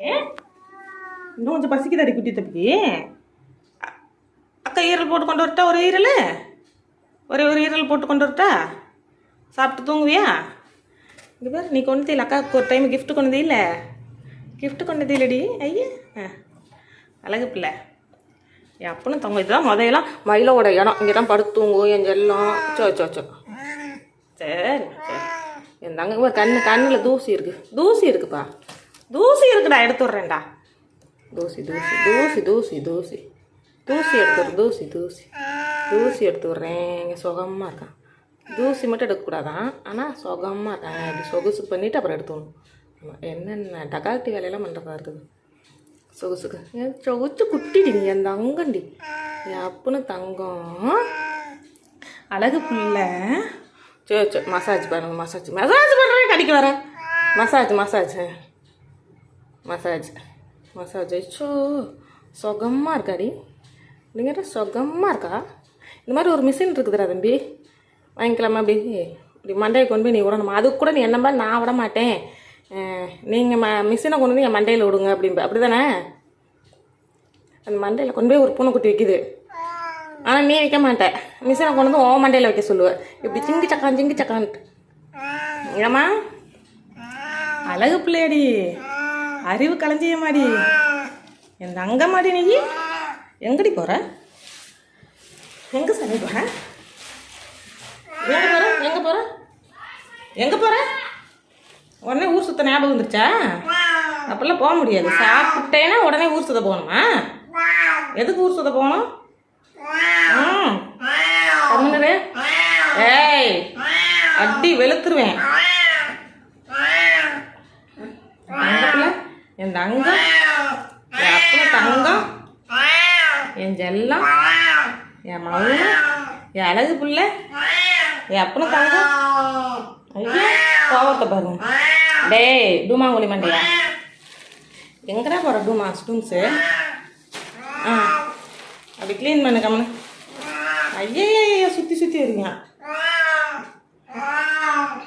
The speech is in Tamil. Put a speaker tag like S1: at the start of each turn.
S1: ஏ? இன்னும் கொஞ்சம் பசிக்குதாடி குட்டி தப்பிக்கு அக்கா ஈரல் போட்டு கொண்டு வரட்டா ஒரு ஈரல்? ஒரே ஒரு ஈரல் போட்டு கொண்டு வரட்டா? சாப்பிட்டு தூங்குவியா? இங்கே பேர் நீ கொண்டு இல்லை அக்காவுக்கு ஒரு டைம் கிஃப்ட் கொண்டு இல்லை கிஃப்ட் கொண்டு இல்லடி ஐயா. ஆ அழகு பிள்ளை. என் அப்பனும் தங்க இதுதான் முதையெல்லாம் மயிலோட இடம். இங்கே தான் படுத்து தூங்கும் என் செல்லம். சோ சோ சோ. சரி சரி. என் தங்க கண்ணு கண்ணில் தூசி இருக்குது தூசி இருக்குப்பா. தூசி இருக்குடா எடுத்து விட்றேன்டா. தூசி தூசி தூசி தூசி தூசி. தூசி எடுத்து தூசி தூசி. தூசி எடுத்து விட்றேன். இங்கே சுகமாக இருக்கான் தூசி மட்டும் எடுக்கக்கூடாதான் ஆனால் சுகமாக இருக்கான் இப்படி சொகுசு பண்ணிவிட்டு அப்புறம் எடுத்துடணும் ஆமாம் என்னென்ன டகால்ட்டி வேலையெல்லாம் பண்ணுறதா இருக்குது? சொகுசுக்கு. என் சொகுச்சு குட்டிடி நீ என் தங்கண்டி. என் அப்புன்னு தங்கம். அழகு பிள்ளை. சரி மசாஜ் பண்ணுங்க மசாஜ். மசாஜ் பண்ணுறேன் கடிக்க வரேன் மசாஜ் மசாஜ். மசாஜ். மசாஜ். ஐச்சோ சுகமாக இருக்காடி அப்படிங்கிற சுகமாக இருக்கா? இந்த மாதிரி ஒரு மிஷின் இருக்குதுடா தம்பி. வாங்கிக்கலாமா அப்படி? இப்படி மண்டையை கொண்டு போய் நீ விடணுமா? அதுக்கு கூட நீ என்ன மாதிரி நான் விட மாட்டேன். நீங்கள் ம மிஷினை கொண்டு வந்து என் மண்டையில் விடுங்க அப்படிம்ப. அப்படி தானே அந்த மண்டையில் கொண்டு போய் ஒரு பூனைக்குட்டி வைக்குது. ஆனால் நீ வைக்க மாட்டேன் மிஷினை கொண்டு வந்து ஓ மண்டையில் வைக்க சொல்லுவேன் இப்படி சிங்கி சக்கான் சிங்கி சக்கான்ட்டு ஏமா அழகு பிள்ளையாடி. அறிவு களஞ்சியமாடி என் தங்கம்மாடி நீ? எங்கடி போற? எங்க சரி போற? எங்க போற? எங்க போற? எங்க போற? உடனே ஊர் சுத்த ஞாபகம் வந்துருச்சா? அப்பெல்லாம் போக முடியாது. சாப்பிட்டேன்னா உடனே ஊர் சுத்த போகணுமா? எதுக்கு ஊர் சுத்த போகணும்? ம். ஏய் அடி வெளுத்துருவேன். என் தங்கம்? என் அப்பா தங்கம்? என் ஜெல்லம் என் மவுன என் அழகு புள்ள? என் அப்பன தங்கம்? ஐயோ கோவத்தை பாருங்க. டேய் டூமாங்குழி மண்டையா? எங்கடா போகிற டூமா ஸ்டூன்ஸு? ஆ. அப்படி க்ளீன் பண்ணு கம்மனு. ஐயா சுற்றி சுற்றி வருங்க